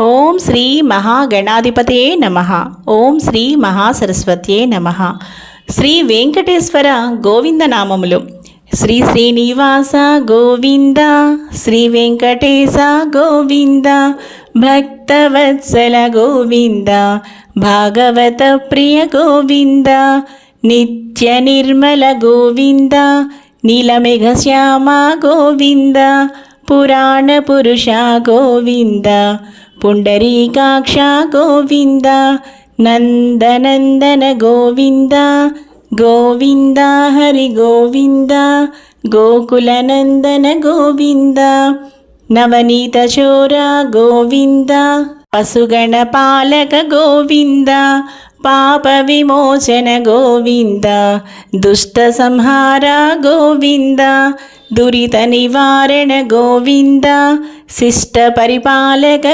ఓం శ్రీ మహాగణాధిపతే నమ. ఓం శ్రీ మహాసరస్వత్యే నమ. శ్రీ వెంకటేశ్వర గోవింద నామములు. శ్రీ శ్రీనివాస గోవింద శ్రీ వెంకటేశ గోవింద భక్తవత్సల గోవింద భాగవత ప్రియ గోవింద నిత్య నిర్మల గోవింద నీలమేఘ శ్యామ గోవింద పురాణ పురుష గోవింద పుండరీకాక్ష గోవింద నందనందన గోవింద గోవింద హరి గోవింద గోకులనందన గోవింద నవనీత చోర గోవింద పశుగణ పాలక గోవింద దురిత నివారణ గోవింద శిష్ట పరిపాలక